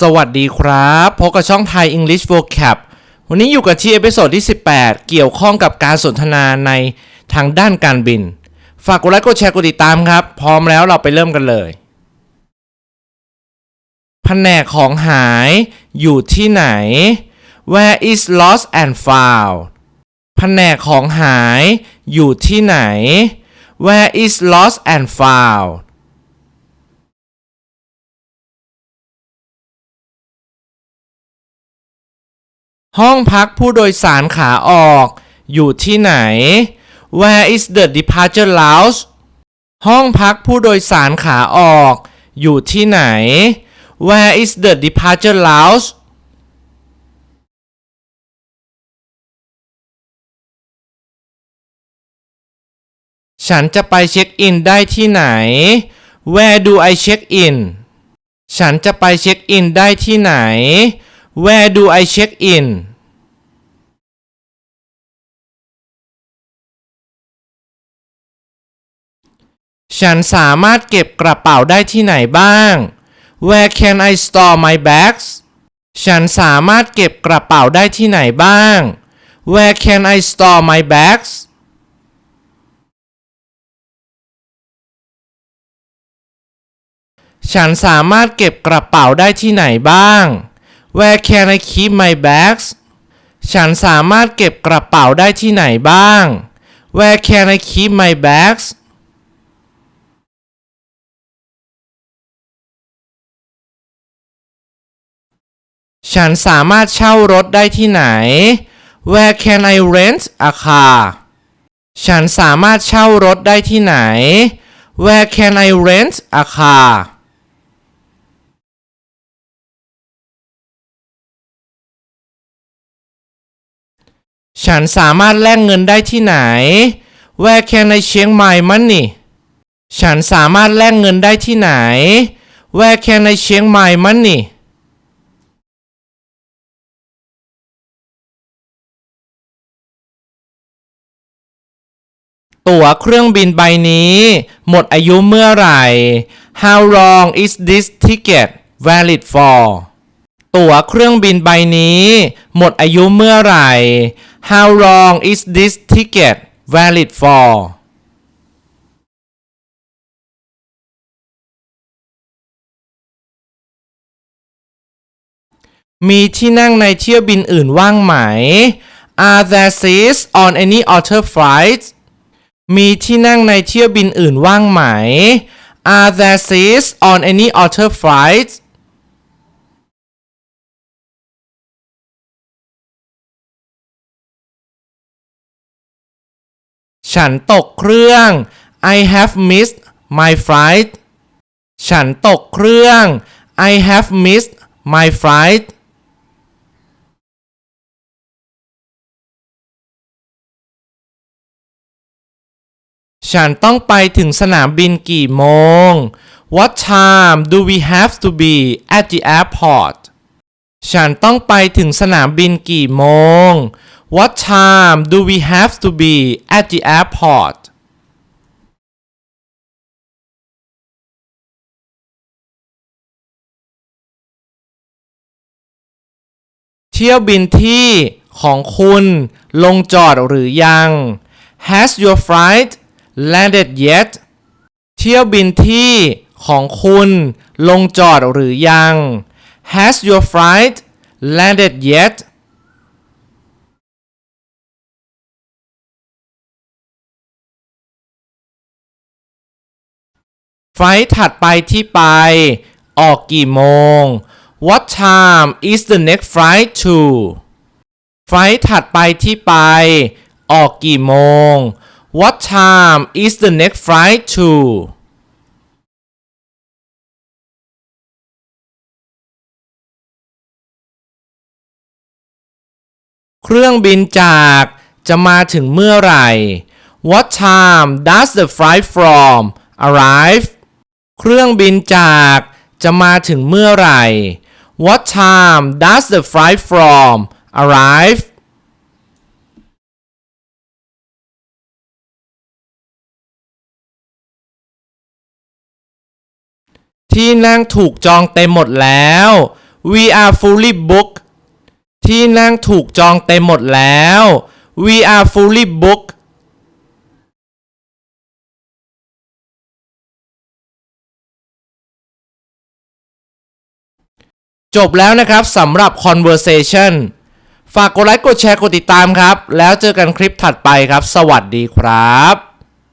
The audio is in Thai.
สวัสดีครับพบกับช่องไทย English Vocab วันนี้อยู่กับที่เอพิโซดที่ 18 เกี่ยวข้องกับการสนทนาในทางด้านการบิน ฝากกดไลค์กดแชร์กดติดตามครับ พร้อมแล้วเราไปเริ่มกันเลย แผนกของหายอยู่ที่ไหน Where is lost and found แผนกของหายอยู่ที่ไหน Where is lost and found ห้องพักผู้โดยสารขาออก อยู่ที่ไหน Where is the departure lounge ห้องพักผู้โดยสารขาออก อยู่ที่ไหน Where is the departure lounge ฉันจะไปเช็คอินได้ที่ไหน Where do I check in ฉันจะไปเช็คอินได้ที่ไหน Where do I check in ฉันสามารถเก็บกระเป๋าได้ที่ไหนบ้าง Where can I store my bags ฉันสามารถเก็บกระเป๋าได้ที่ไหนบ้าง Where can I store my bags ฉันสามารถเก็บกระเป๋าได้ที่ไหนบ้าง Where can I keep my bags ฉันสามารถเก็บกระเป๋าได้ที่ไหนบ้าง Where can I keep my bags ฉันสามารถเช่ารถได้ที่ไหน Where can I rent a car ฉันสามารถเช่ารถได้ที่ไหน Where can I rent a car ฉันสามารถแลกเงินได้ที่ไหน Where can I change my money ฉันสามารถแลกเงินได้ที่ไหน Where can I change my money ตั๋วเครื่องบินใบนี้ หมดอายุเมื่อไหร่ How long is this ticket valid for ตั๋วเครื่องบินใบนี้ หมดอายุเมื่อไหร่ How long is this ticket valid for มีที่นั่งในเที่ยวบินอื่นว่างไหม Are there seats on any other flights มีที่นั่งในเที่ยวบินอื่นว่างไหม Are there seats on any other flights ฉันตกเครื่อง I have missed my flight ฉันตกเครื่อง I have missed my flight ฉันต้องไปถึงสนามบินกี่โมง What time do we have to be at the airport ฉันต้องไปถึงสนามบินกี่โมง What time do we have to be at the airport เที่ยวบินที่ของคุณลงจอดหรือยัง Has your flight landed yet เที่ยวบินที่ของคุณลงจอดหรือยัง Has your flight landed yet ไฟล์ถัดไปที่ไป ออกกี่โมง What time is the next flight to ไฟล์ถัดไปที่ไป ออกกี่โมง What time is the next flight to เครื่องบินจากจะมาถึงเมื่อไหร่ What time does the flight from arrive เครื่องบินจากจะมาถึงเมื่อไหร่ What time does the flight from arrive ที่นั่งถูกจองเต็มหมดแล้ว we are fully booked ที่นั่งถูกจองเต็มหมดแล้ว we are fully booked จบแล้วนะครับสำหรับ conversation ฝากกดไลค์กดแชร์กดติดตามครับ แล้วเจอกันคลิปถัดไปครับ สวัสดีครับ